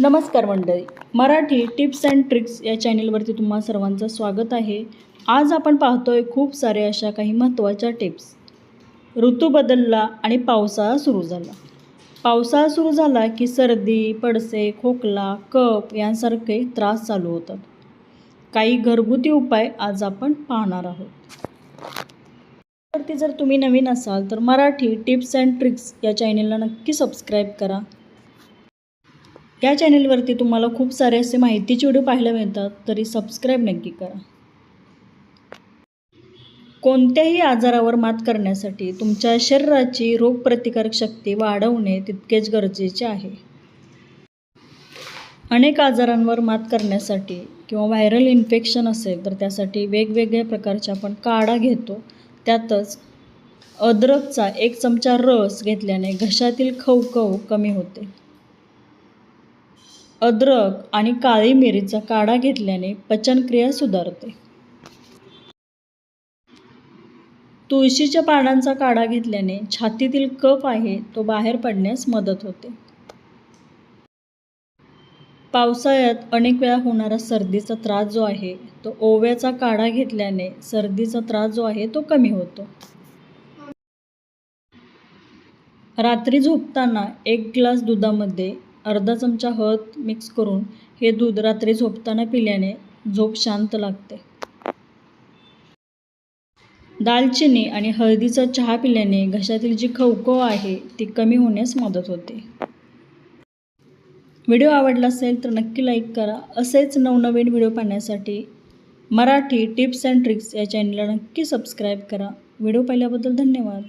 नमस्कार मंडळी. Marathi tips and tricks या चॅनेलवरती तुम्हा सर्वांचं स्वागत आहे. आज आपण पाहतोय खूप सारे अशा काही महत्त्वाच्या टिप्स. ऋतू बदलला आणि पावसाळा सुरू झाला. पावसाळा सुरू झाला की सर्दी पडसे खोकला कप यांसारखे त्रास चालू होतात. काही घरगुती उपाय आज आपण पाहणार आहोत. वरती जर तुम्ही नवीन असाल तर मराठी टिप्स अँड ट्रिक्स या चॅनेलला नक्की सबस्क्राईब करा. या चॅनेलवरती तुम्हाला खूप सारे असे माहितीचे व्हिडिओ पाहायला मिळतात तरी सबस्क्राईब नक्की करा. कोणत्याही आजारावर मात करण्यासाठी तुमच्या शरीराची रोगप्रतिकारक शक्ती वाढवणे तितकेच गरजेचे आहे. अनेक आजारांवर मात करण्यासाठी किंवा व्हायरल इन्फेक्शन असेल तर त्यासाठी वेगवेगळ्या प्रकारचे आपण काढा घेतो. त्यातच अद्रकचा एक चमचा रस घेतल्याने घशातील खवखव कमी होते. अद्रक आणि काळी मिरीचा काढा घेतल्याने पचनक्रिया सुधारते. तुळशीच्या पानांचा काढा घेतल्याने छातीतील कफ आहे तो बाहेर पडण्यास मदत होते. पावसाळ्यात अनेक वेळा होणारा सर्दीचा त्रास जो आहे तो ओव्याचा काढा घेतल्याने सर्दीचा त्रास जो आहे तो कमी होतो. रात्री झोपताना एक ग्लास दुधामध्ये अर्धा चमचा हळद मिक्स करून हे दूध रात्री झोपताना पिल्याने झोप शांत लागते. दालचिनी आणि हळदीचा चहा पिल्याने घशातील जी खवखव आहे ती कमी होण्यास मदत होते. व्हिडिओ आवडला असेल तर नक्की लाईक करा. असेच नवनवीन व्हिडिओ पाहण्यासाठी मराठी टिप्स अँड ट्रिक्स या चॅनलला नक्की सबस्क्राईब करा. व्हिडिओ पाहिल्याबद्दल धन्यवाद.